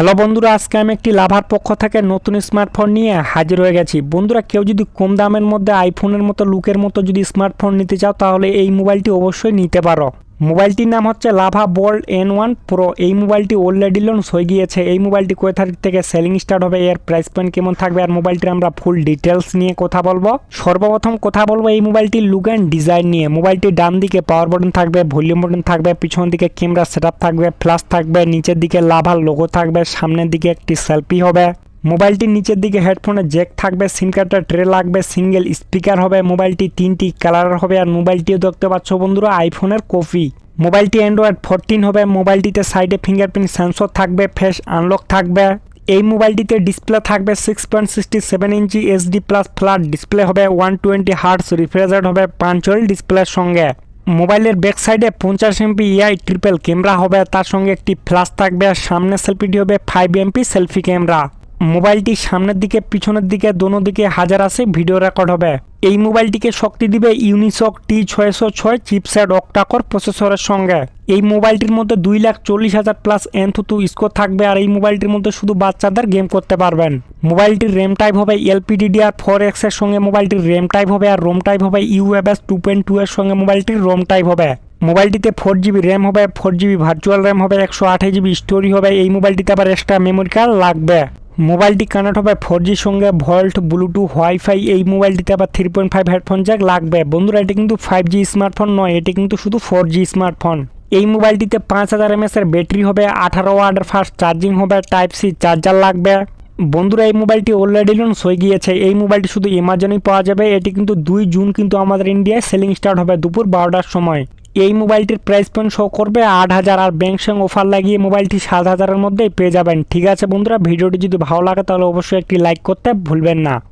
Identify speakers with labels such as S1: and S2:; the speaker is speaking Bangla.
S1: হ্যালো বন্ধুরা, আজকে আমি একটি লাভার পক্ষ থেকে নতুন স্মার্টফোন নিয়ে হাজির হয়ে গেছি। বন্ধুরা, কেউ যদি কম দামের মধ্যে আইফোনের মতো লুকের মতো যদি স্মার্টফোন নিতে চাও, তাহলে এই মোবাইলটি অবশ্যই নিতে পারো। মোবাইলটির নাম হচ্ছে Lava Bold N one pro. এই মোবাইলটি অলরেডি লঞ্চ হয়ে গিয়েছে। এই মোবাইলটি কয় তারিখ থেকে সেলিং স্টার্ট হবে, এর প্রাইস পয়েন্ট কেমন থাকবে আর মোবাইলটির আমরা ফুল ডিটেলস নিয়ে কথা বলব। সর্বপ্রথম কথা বলব, এই মোবাইলটির লুক অ্যান্ড ডিজাইন নিয়ে। মোবাইলটির ডান দিকে পাওয়ার বাটন থাকবে ভলিউম বাটন থাকবে, পিছন দিকে ক্যামেরা সেটআপ থাকবে ফ্ল্যাশ থাকবে, নিচের দিকে লাভার লোগো থাকবে, সামনের দিকে একটি সেলফি হবে। মোবাইলটির নিচের দিকে হেডফোনে জ্যাক থাকবে, সিম কার্ডটা ট্রে লাগবে, সিঙ্গেল স্পিকার হবে, মোবাইলটি তিনটি কালার হবে আর মোবাইলটিও দেখতে পাচ্ছ বন্ধুরা, আইফোনের কপি। মোবাইলটি অ্যান্ড্রয়েড ফোরটিন হবে, মোবাইলটিতে সাইডে ফিঙ্গারপ্রিন্ট সেন্সর থাকবে ফেস আনলক থাকবে। এই মোবাইলটিতে ডিসপ্লে থাকবে six point sixty seven inch HD plus flat display হবে ওয়ান টোয়েন্টি হার্টস রিফ্রেজার হবে পাঞ্চল ডিসপ্লের সঙ্গে। মোবাইলের ব্যাক সাইডে পঞ্চাশ এমপি ইআই ট্রিপল ক্যামেরা হবে, তার সঙ্গে একটি ফ্ল্যাশ থাকবে আর সামনের সেলফিটি হবে ফাইভ এমপি সেলফি ক্যামেরা মোবাইলটি সামনের দিকে, পিছনের দিকে, দোনো দিকে হাজার আসে ভিডিও রেকর্ড হবে। এই মোবাইলটিকে শক্তি দিবে ইউনিসক টি ছয়শো ছয় চিপসেট অক্টাকর প্রসেসরের সঙ্গে। এই মোবাইলটির মধ্যে দুই লাখ চল্লিশ হাজার প্লাস এনথুতু স্কোর থাকবে আর এই মোবাইলটির মধ্যে শুধু বাচ্চাদের গেম করতে পারবেন। মোবাইলটির র্যাম টাইপ হবে এলপিডিডিআর ফোর এক্সের সঙ্গে, মোবাইলটির র্যাম টাইপ হবে আর রোম টাইপ হবে ইউএবএস টু পয়েন্ট টু এর সঙ্গে, মোবাইলটির রোম টাইপ হবে। মোবাইলটিতে ফোর জিবি র্যাম হবে, ফোর জিবি ভার্চুয়াল র্যাম হবে, একশো আঠাশ জিবি স্টোরি হবে। এই মোবাইলটিতে আবার এক্সট্রা মেমোরি কার্ড লাগবে। মোবাইলটি কানেক্ট হবে ফোর জির সঙ্গে, ভল্ট, ব্লুটুথ ওয়াইফাই এই মোবাইলটিতে আবার three point five headphone jack লাগবে। বন্ধুরা, এটি কিন্তু ফাইভ জি স্মার্টফোন নয়, এটি কিন্তু শুধু ফোর জি স্মার্টফোন এই মোবাইলটিতে পাঁচ হাজার এমএস এর ব্যাটারি হবে, আঠারো ওয়ার্ডের ফাস্ট চার্জিং হবে টাইপ সি চার্জার লাগবে। বন্ধুরা, এই মোবাইলটি অলরেডি লঞ্চ হয়ে গিয়েছে। এই মোবাইলটি শুধু অ্যামাজনেই পাওয়া যাবে, এটি কিন্তু দুই জুন কিন্তু আমাদের ইন্ডিয়ায় সেলিং স্টার্ট হবে দুপুর বারোটার সময়। এই মোবাইলটির প্রাইস পয়েন্ট শো করবে আট হাজার আর ব্যাংক সঙ্গে অফার লাগিয়ে মোবাইলটি সাত হাজারের মধ্যেই পেয়ে যাবেন। ঠিক আছে বন্ধুরা, ভিডিওটি যদি ভালো লাগে তাহলে অবশ্যই একটি লাইক করতে ভুলবেন না।